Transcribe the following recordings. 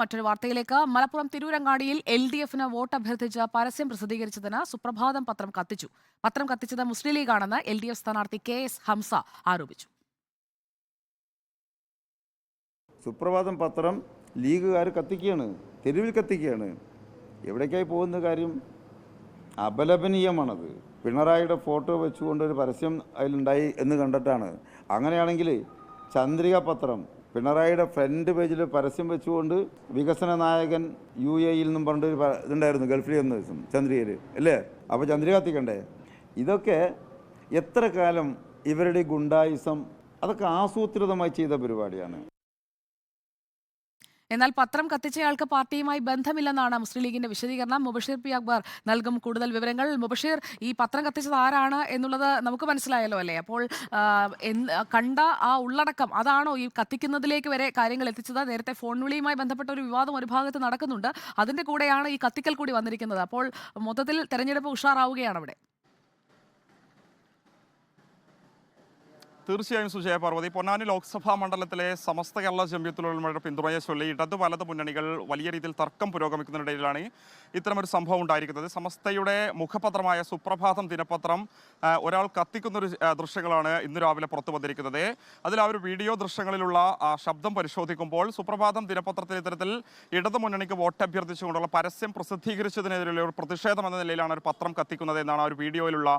മറ്റൊരു വാർത്തയിലേക്ക്. മലപ്പുറം തിരൂരങ്ങാടിയിൽ എൽ ഡി എഫിന് വോട്ട് അഭ്യർത്ഥിച്ച് പരസ്യം പ്രസിദ്ധീകരിച്ചതിന് സുപ്രഭാതം പത്രം കത്തിച്ചു. പത്രം കത്തിച്ചത് മുസ്ലിം ലീഗാണെന്ന് എൽ ഡി എഫ് സ്ഥാനാർത്ഥി കെ എസ് ഹംസ ആരോപിച്ചു. സുപ്രഭാതം പത്രം ലീഗുകാർ കത്തിക്കുകയാണ് തെരുവിൽ കത്തിക്കുകയാണ്. എവിടേക്കായി പോകുന്ന കാര്യം അപലപനീയമാണത്. പിണറായിയുടെ ഫോട്ടോ വെച്ചുകൊണ്ട് ഒരു പരസ്യം അതിലുണ്ടായി എന്ന് കണ്ടിട്ടാണ്. അങ്ങനെയാണെങ്കിൽ ചന്ദ്രിക പത്രം പിണറായിയുടെ ഫ്രണ്ട് പേജിൽ പരസ്യം വെച്ചുകൊണ്ട് വികസന നായകൻ യു എയിൽ നിന്നും പറഞ്ഞിട്ട് ഒരു പ- ഇതുണ്ടായിരുന്നു ഗൾഫിൽ എന്ന ദിവസം ചന്ദ്രികയിൽ അല്ലേ? അപ്പോൾ ചന്ദ്രിക കത്തിക്കണ്ടേ? ഇതൊക്കെ എത്ര കാലം ഇവരുടെ ഗുണ്ടായിസം അതൊക്കെ ആസൂത്രിതമായി ചെയ്ത പരിപാടിയാണ്. എന്നാൽ പത്രം കത്തിച്ചയാൾക്ക് പാർട്ടിയുമായി ബന്ധമില്ലെന്നാണ് മുസ്ലിം ലീഗിന്റെ വിശദീകരണം. മുബഷീർ പി അക്ബർ നൽകും കൂടുതൽ വിവരങ്ങൾ. മുബഷീർ ഈ പത്രം കത്തിച്ചത് ആരാണ് എന്നുള്ളത് നമുക്ക് മനസ്സിലായല്ലോ അല്ലേ? അപ്പോൾ കണ്ട ആ ഉള്ളടക്കം അതാണോ ഈ കത്തിക്കുന്നതിലേക്ക് വരെ കാര്യങ്ങൾ എത്തിച്ചത്? നേരത്തെ ഫോൺ വിളിയുമായി ബന്ധപ്പെട്ട ഒരു വിവാദം ഒരു ഭാഗത്ത് നടക്കുന്നുണ്ട്. അതിന്റെ കൂടെയാണ് ഈ കത്തിക്കൽ കൂടി വന്നിരിക്കുന്നത്. അപ്പോൾ മൊത്തത്തിൽ തെരഞ്ഞെടുപ്പ് ഉഷാറാവുകയാണ് അവിടെ. തീർച്ചയായും സുജയ പാർവതി. പൊന്നാനി ലോക്സഭാ മണ്ഡലത്തിലെ സമസ്ത കേരള ജംബ്യത്തിലുള്ളവരുടെ പിന്തുണയെ ചൊല്ലി ഇടത് വലത് മുന്നണികൾ വലിയ രീതിയിൽ തർക്കം പുരോഗമിക്കുന്നതിനിടയിലാണ് ഇത്തരമൊരു സംഭവം ഉണ്ടായിരിക്കുന്നത്. സമസ്തയുടെ മുഖപത്രമായ സുപ്രഭാതം ദിനപത്രം ഒരാൾ കത്തിക്കുന്ന ഒരു ദൃശ്യങ്ങളാണ് ഇന്ന് രാവിലെ പുറത്തു വന്നിരിക്കുന്നത്. അതിൽ ആ ഒരു വീഡിയോ ദൃശ്യങ്ങളിലുള്ള ശബ്ദം പരിശോധിക്കുമ്പോൾ സുപ്രഭാതം ദിനപത്രത്തിൽ ഇത്തരത്തിൽ ഇടതു മുന്നണിക്ക് വോട്ട് അഭ്യർത്ഥിച്ചുകൊണ്ടുള്ള പരസ്യം പ്രസിദ്ധീകരിച്ചതിനെതിരെയുള്ള ഒരു പ്രതിഷേധം എന്ന നിലയിലാണ് ഒരു പത്രം കത്തിക്കുന്നത് എന്നാണ് ആ ഒരു വീഡിയോയിലുള്ള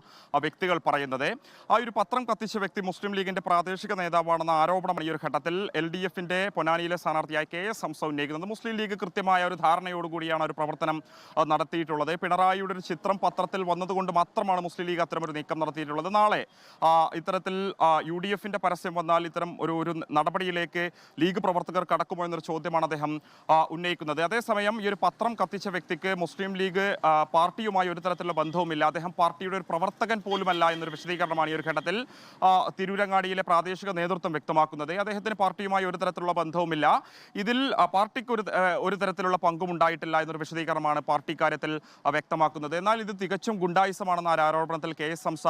വ്യക്തികൾ പറയുന്നത്. ആ ഒരു പത്രം കത്തിച്ച വ്യക്തി മുസ്ലിം ലീഗിന്റെ പ്രാദേശിക നേതാവാണെന്ന ആരോപണമാണ് ഈ ഒരു ഘട്ടത്തിൽ എൽ ഡി എഫിന്റെ പൊന്നാനിയിലെ സ്ഥാനാർത്ഥിയായ കെ എസ് സംസ ഉന്നയിക്കുന്നത്. മുസ്ലിം ലീഗ് കൃത്യമായ ഒരു ധാരണയോടുകൂടിയാണ് ഒരു പ്രവർത്തനം നടത്തിയിട്ടുള്ളത്. പിണറായിയുടെ ഒരു ചിത്രം പത്രത്തിൽ വന്നതുകൊണ്ട് മാത്രമാണ് മുസ്ലിം ലീഗ് അത്തരമൊരു നീക്കം നടത്തിയിട്ടുള്ളത്. നാളെ ഇത്തരത്തിൽ യു ഡി എഫിന്റെ പരസ്യം വന്നാൽ ഇത്തരം ഒരു ഒരു നടപടിയിലേക്ക് ലീഗ് പ്രവർത്തകർ കടക്കുമോ എന്നൊരു ചോദ്യമാണ് അദ്ദേഹം ഉന്നയിക്കുന്നത്. അതേസമയം ഈ ഒരു പത്രം കത്തിച്ച വ്യക്തിക്ക് മുസ്ലിം ലീഗ് പാർട്ടിയുമായി ഒരു തരത്തിലുള്ള ബന്ധവുമില്ല. അദ്ദേഹം പാർട്ടിയുടെ ഒരു പ്രവർത്തകൻ പോലുമല്ല എന്നൊരു വിശദീകരണമാണ് ഈ ഒരു ഘട്ടത്തിൽ ആ, തിരൂരങ്ങാടിയിലെ പ്രാദേശിക നേതൃത്വം വ്യക്തമാക്കുന്നത്. അദ്ദേഹത്തിന് പാർട്ടിയുമായി ഒരു തരത്തിലുള്ള ബന്ധവുമില്ല. ഇതിൽ പാർട്ടിക്ക് ഒരു ഒരു തരത്തിലുള്ള പങ്കും ഉണ്ടായിട്ടില്ല എന്നൊരു വിശദീകരണമാണ് പാർട്ടി കാര്യത്തിൽ വ്യക്തമാക്കുന്നത്. എന്നാൽ ഇത് തികച്ചും ഗുണ്ടായുസമാണെന്ന ആരോപണത്തിൽ കെ എസ് ഹംസ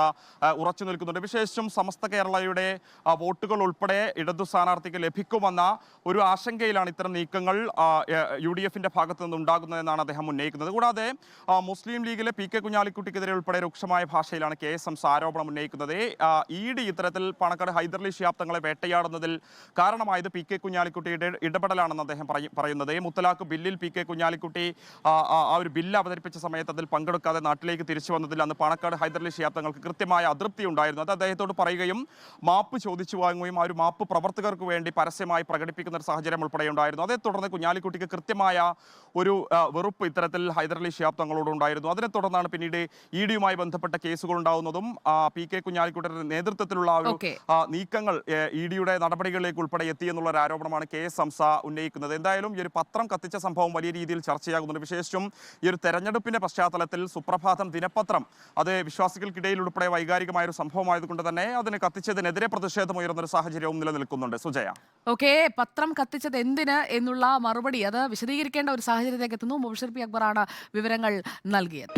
ഉറച്ചു നിൽക്കുന്നുണ്ട്. വിശേഷിച്ചും സമസ്ത കേരളയുടെ വോട്ടുകൾ ഉൾപ്പെടെ ഇടതു സ്ഥാനാർത്ഥിക്ക് ലഭിക്കുമെന്ന ഒരു ആശങ്കയിലാണ് ഇത്തരം നീക്കങ്ങൾ യു ഡി എഫിന്റെ ഭാഗത്ത് നിന്ന് ഉണ്ടാകുന്നതെന്നാണ് അദ്ദേഹം ഉന്നയിക്കുന്നത്. കൂടാതെ മുസ്ലിം ലീഗിലെ പി കെ കുഞ്ഞാലിക്കുട്ടിക്കെതിരെ ഉൾപ്പെടെ രൂക്ഷമായ ഭാഷയിലാണ് കെ എസ് ഹംസ ആരോപണം ഉന്നയിക്കുന്നത്. ഇ ഡി ഇത്തരത്തിൽ പണക്കാട് ഹൈദർലി ഷിയാബ് തങ്ങളെ വേട്ടയാടുന്നതിൽ കാരണമായത് പി കെ കുഞ്ഞാലിക്കുട്ടിയുടെ ഇടപെടലാണെന്ന് അദ്ദേഹം പറയുന്നത്. മുത്തലാഖ് ബില്ലിൽ പി കെ കുഞ്ഞാലിക്കുട്ടി ആ, ഒരു ബില്ല് അവതരിപ്പിച്ച സമയത്ത് അതിൽ പങ്കെടുക്കാതെ നാട്ടിലേക്ക് തിരിച്ചു വന്നതിൽ അന്ന് പണക്കാട് ഹൈദർലി ഷിയാബ് തങ്ങൾക്ക് കൃത്യമായ അതൃപ്തി ഉണ്ടായിരുന്നു. അത് അദ്ദേഹത്തോട് പറയുകയും മാപ്പ് ചോദിച്ചു വാങ്ങുകയും ആ ഒരു മാപ്പ് പ്രവർത്തകർക്ക് വേണ്ടി പരസ്യമായി പ്രകടിപ്പിക്കുന്ന ഒരു സാഹചര്യം ഉൾപ്പെടെ ഉണ്ടായിരുന്നു. അതേ തുടർന്ന് കുഞ്ഞാലിക്കുട്ടിക്ക് കൃത്യമായ ഒരു വെറുപ്പ് ഇത്തരത്തിൽ ഹൈദരലി ഷിയാബ് ഉണ്ടായിരുന്നു. അതിനെ തുടർന്നാണ് പിന്നീട് ഇ ഡിയുമായി ബന്ധപ്പെട്ട കേസുകൾ ഉണ്ടാവുന്നതും പി കെ കുഞ്ഞാലിക്കുട്ടിയുടെ നേതൃത്വത്തിലുള്ള ഒരു നീക്കങ്ങൾ ഇ ഡിയുടെ നടപടികളിലേക്ക് ഉൾപ്പെടെ ഒരു ആരോപണമാണ് കെ എസ് ഹംസ ഉന്നയിക്കുന്നത്. എന്തായാലും ഈ ഒരു പത്രം കത്തിച്ച സംഭവം വലിയ രീതിയിൽ ചർച്ചയാകുന്നുണ്ട്. വിശേഷിച്ചും ഈ ഒരു തെരഞ്ഞെടുപ്പിന്റെ പശ്ചാത്തലത്തിൽ സുപ്രഭാതം ദിനപത്രം അത് വിശ്വാസികൾക്കിടയിൽ ഉൾപ്പെടെ വൈകാരികമായ ഒരു സംഭവമായതുകൊണ്ട് തന്നെ അതിന് കത്തിച്ചതിനെതിരെ പ്രതിഷേധം ഉയർന്ന ഒരു സാഹചര്യവും നിലനിൽക്കുന്നുണ്ട്. സുജയ. ഓക്കെ പത്രം കത്തിച്ചത് എന്തിന് എന്നുള്ള മറുപടി അത് വിശദീകരിക്കേണ്ട ഒരു സാഹചര്യത്തിലേക്ക് എത്തുന്നു. മുബഷർ പി അക്ബറാണ് വിവരങ്ങൾ നൽകിയത്.